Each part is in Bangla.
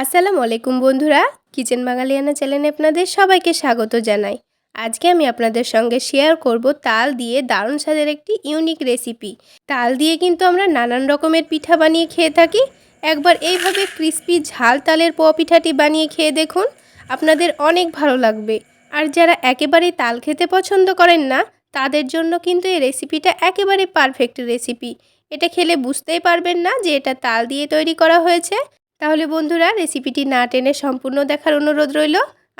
আসসালামু আলাইকুম বন্ধুরা। কিচেন বাঙালিয়ানা চ্যানেলে আপনাদের সবাইকে স্বাগত জানাই। আজকে আমি আপনাদের সঙ্গে শেয়ার করব তাল দিয়ে দারুণ স্বাদের একটি ইউনিক রেসিপি তাল দিয়ে কিন্তু আমরা নানান রকমের পিঠা বানিয়ে খেয়ে থাকি। একবার এইভাবে ক্রিস্পি ঝাল তালের পোয়া পিঠাটি বানিয়ে খেয়ে দেখুন, আপনাদের অনেক ভালো লাগবে। আর যারা একেবারেই তাল খেতে পছন্দ করেন না, তাদের জন্য কিন্তু এই রেসিপিটা একেবারে পারফেক্ট রেসিপি এটা খেলে বুঝতেই পারবেন না যে এটা তাল দিয়ে তৈরি করা হয়েছে। তাহলে বন্ধুরা রেসিপিটি না টেনে সম্পূর্ণ দেখার অনুরোধ রইল।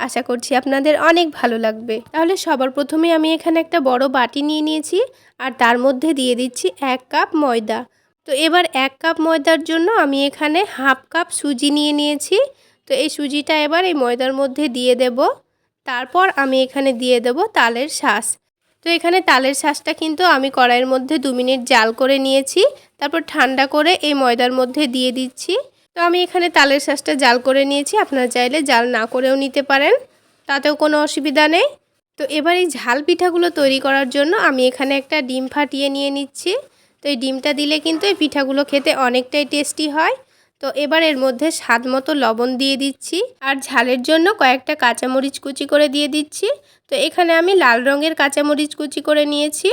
আশা করছি আপনাদের অনেক ভালো লাগবে। তাহলে সবার প্রথমে আমি এখানে একটা বড় বাটি নিয়ে নিয়েছি আর তার মধ্যে দিয়ে দিচ্ছি এক কাপ ময়দা। তো এবার এক কাপ ময়দার জন্য আমি এখানে হাফ কাপ সুজি নিয়ে নিয়েছি। তো এই সুজিটা এবার এই ময়দার মধ্যে দিয়ে দেব। তারপর আমি এখানে দিয়ে দেব তালের শ্বাস তো এখানে তালের শ্বাসটা কিন্তু আমি কড়াইয়ের মধ্যে দু মিনিট জাল করে নিয়েছি। তারপর ঠান্ডা করে এই ময়দার মধ্যে দিয়ে দিচ্ছি। তো আমি এখানে তালের শ্বাসটা জাল করে নিয়েছি। আপনারা চাইলে জাল না করেও নিতে পারেন, তাতেও কোনো অসুবিধা নেই। তো এবার এই ঝাল পিঠাগুলো তৈরি করার জন্য আমি এখানে একটা ডিম ফাটিয়ে নিয়ে নিচ্ছি। তো এই ডিমটা দিলে কিন্তু এই পিঠাগুলো খেতে অনেকটাই টেস্টি হয়। তো এবার এর মধ্যে স্বাদ মতো লবণ দিয়ে দিচ্ছি। আর ঝালের জন্য কয়েকটা কাঁচামরিচ কুচি করে দিয়ে দিচ্ছি। তো এখানে আমি লাল রঙের কাঁচামরিচ কুচি করে নিয়েছি।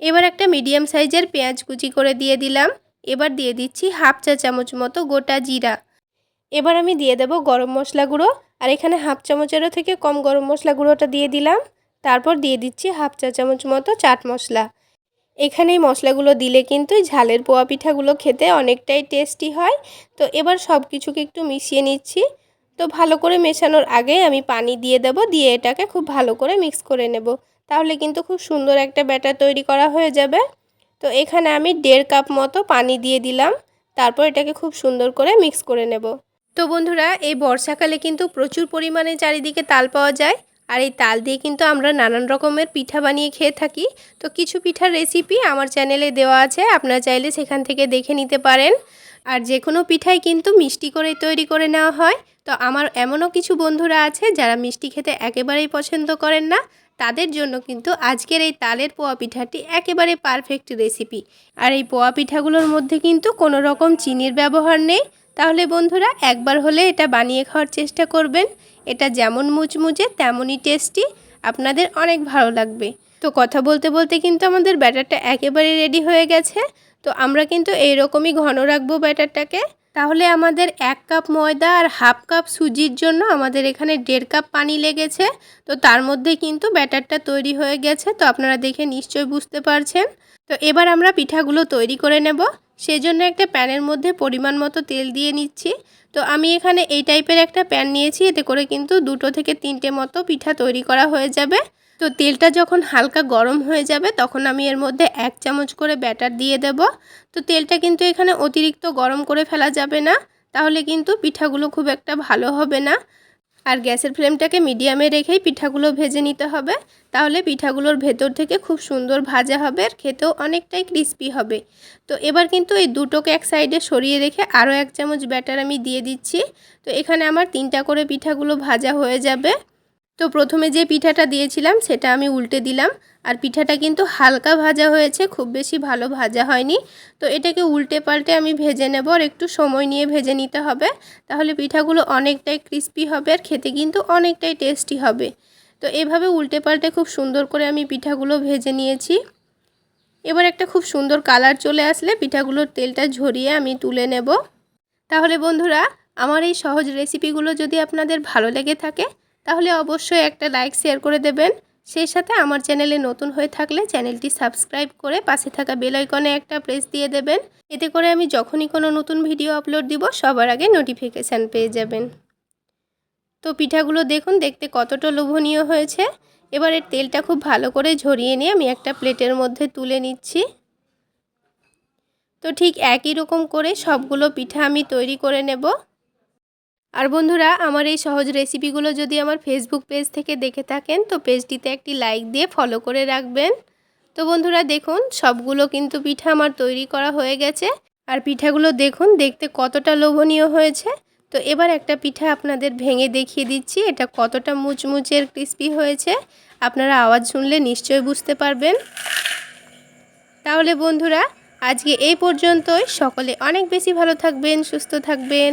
এবার একটা মিডিয়াম সাইজের পেঁয়াজ কুচি করে দিয়ে দিলাম। এবার দিয়ে দিচ্ছি হাফ চা চামচ মতো গোটা জিরা। এবার আমি দিয়ে দেব গরম মশলা গুঁড়ো। আর এখানে হাফ চামচেরও থেকে কম গরম মশলা গুঁড়োটা দিয়ে দিলাম। তারপর দিয়ে দিচ্ছি হাফ চা চামচ মতো চাট মশলা। এখানে এই মশলাগুলো দিলে কিন্তু ঝালের পোয়া পিঠাগুলো খেতে অনেকটাই টেস্টি হয়। তো এবার সব কিছুকে একটু মিশিয়ে নিচ্ছি। তো ভালো করে মেশানোর আগে আমি পানি দিয়ে দেব, দিয়ে এটাকে খুব ভালো করে মিক্স করে নেব। তাহলে কিন্তু খুব সুন্দর একটা ব্যাটার তৈরি করা হয়ে যাবে। তো এখানে আমি দেড় কাপ মতো পানি দিয়ে দিলাম। তারপর এটাকে খুব সুন্দর করে মিক্স করে নেব। তো বন্ধুরা, এই বর্ষাকালে কিন্তু প্রচুর পরিমাণে চারিদিকে তাল পাওয়া যায়। আর এই তাল দিয়ে কিন্তু আমরা নানান রকমের পিঠা বানিয়ে খেয়ে থাকি। তো কিছু পিঠার রেসিপি আমার চ্যানেলে দেওয়া আছে, আপনারা চাইলে সেখান থেকে দেখে নিতে পারেন। আর যে কোনো পিঠাই কিন্তু মিষ্টি করে তৈরি করে নেওয়া হয়। তো আমার এমনও কিছু বন্ধুরা আছে যারা মিষ্টি খেতে একেবারেই পছন্দ করেন না। তাদের জন্য কিন্তু আজকের এই তালের পোয়া পিঠাটি একেবারে পারফেক্ট রেসিপি আর এই পোয়া পিঠাগুলোর মধ্যে কিন্তু কোনো রকম চিনির ব্যবহার নেই। তাহলে বন্ধুরা, একবার হলে এটা বানিয়ে খাওয়ার চেষ্টা করবেন। এটা যেমন মুচমুচে, তেমনই টেস্টি আপনাদের অনেক ভালো লাগবে। তো কথা বলতে বলতে কিন্তু আমাদের ব্যাটারটা একেবারে রেডি হয়ে গেছে। তো আমরা কিন্তু এইরকমই ঘন রাখব ব্যাটারটাকে। তাহলে আমাদের এক কাপ ময়দা আর হাফ কাপ সুজির জন্য আমাদের এখানে দেড় কাপ পানি লেগেছে। তো তার মধ্যে কিন্তু ব্যাটারটা তৈরি হয়ে গেছে, তো আপনারা দেখে নিশ্চয়ই বুঝতে পারছেন। তো এবার আমরা পিঠাগুলো তৈরি করে নেব। সেজন্য একটা প্যানের মধ্যে পরিমাণ মতো তেল দিয়ে নিচ্ছি। তো আমি এখানে এই টাইপের একটা প্যান নিয়েছি, এতে করে কিন্তু দুটো থেকে তিনটে মতো পিঠা তৈরি করা হয়ে যাবে। তো তেলটা যখন হালকা গরম হয়ে যাবে, তখন আমি এর মধ্যে এক চামচ করে ব্যাটার দিয়ে দেব। তো তেলটা কিন্তু এখানে অতিরিক্ত গরম করে ফেলা যাবে না, তাহলে কিন্তু পিঠাগুলো খুব একটা ভালো হবে না। আর গ্যাসের ফ্লেমটাকে মিডিয়ামে রেখেই পিঠাগুলো ভেজে নিতে হবে, তাহলে পিঠাগুলোর ভেতর থেকে খুব সুন্দর ভাজা হবে আর খেতেও অনেকটাই ক্রিস্পি হবে। তো এবার কিন্তু এই দুটোকে এক সাইডে সরিয়ে রেখে আরও এক চামচ ব্যাটার আমি দিয়ে দিচ্ছি। তো এখানে আমার তিনটা করে পিঠাগুলো ভাজা হয়ে যাবে। তো প্রথমে যে পিঠাটা দিয়েছিলাম সেটা আমি উল্টে দিলাম। আর পিঠাটা কিন্তু হালকা ভাজা হয়েছে, খুব বেশি ভালো ভাজা হয়নি। তো এটাকে উল্টে পাল্টে আমি ভেজে নেব আর একটু সময় নিয়ে ভেজে নিতে হবে। তাহলে পিঠাগুলো অনেকটাই ক্রিস্পি হবে আর খেতে কিন্তু অনেকটাই টেস্টি হবে। তো এভাবে উল্টে পাল্টে খুব সুন্দর করে আমি পিঠাগুলো ভেজে নিয়েছি। এবার একটা খুব সুন্দর কালার চলে আসলে পিঠাগুলোর তেলটা ঝরিয়ে আমি তুলে নেব। তাহলে বন্ধুরা, আমার এই সহজ রেসিপিগুলো যদি আপনাদের ভালো লেগে থাকে তাহলে অবশ্যই একটা লাইক শেয়ার করে দেবেন। সেই সাথে আমার চ্যানেলে নতুন হয়ে থাকলে চ্যানেলটি সাবস্ক্রাইব করে পাশে থাকা বেল আইকনে একটা প্রেস দিয়ে দেবেন। এতে করে আমি যখনই কোনো নতুন ভিডিও আপলোড দিব, সবার আগে নোটিফিকেশান পেয়ে যাবেন। তো পিঠাগুলো দেখুন, দেখতে কতটা লোভনীয় হয়েছে। এবার তেলটা খুব ভালো করে ঝরিয়ে নিয়ে আমি একটা প্লেটের মধ্যে তুলে নিচ্ছি। তো ঠিক একই রকম করে সবগুলো পিঠা আমি তৈরি করে নেব। আর বন্ধুরা, আমার এই সহজ রেসিপিগুলো যদি আমার ফেসবুক পেজ থেকে দেখে থাকেন, তো পেজটিতে একটি লাইক দিয়ে ফলো করে রাখবেন। তো বন্ধুরা, দেখুন, সবগুলো কিন্তু পিঠা আমার তৈরি করা হয়ে গেছে। আর পিঠাগুলো দেখুন, দেখতে কতটা লোভনীয় হয়েছে। তো এবার একটা পিঠা আপনাদের ভেঙে দেখিয়ে দিচ্ছি। এটা কতটা মুচমুচের ক্রিস্পি হয়েছে, আপনারা আওয়াজ শুনলে নিশ্চয়ই বুঝতে পারবেন। তাহলে বন্ধুরা, আজকে এই পর্যন্তই। সকলে অনেক বেশি ভালো থাকবেন, সুস্থ থাকবেন।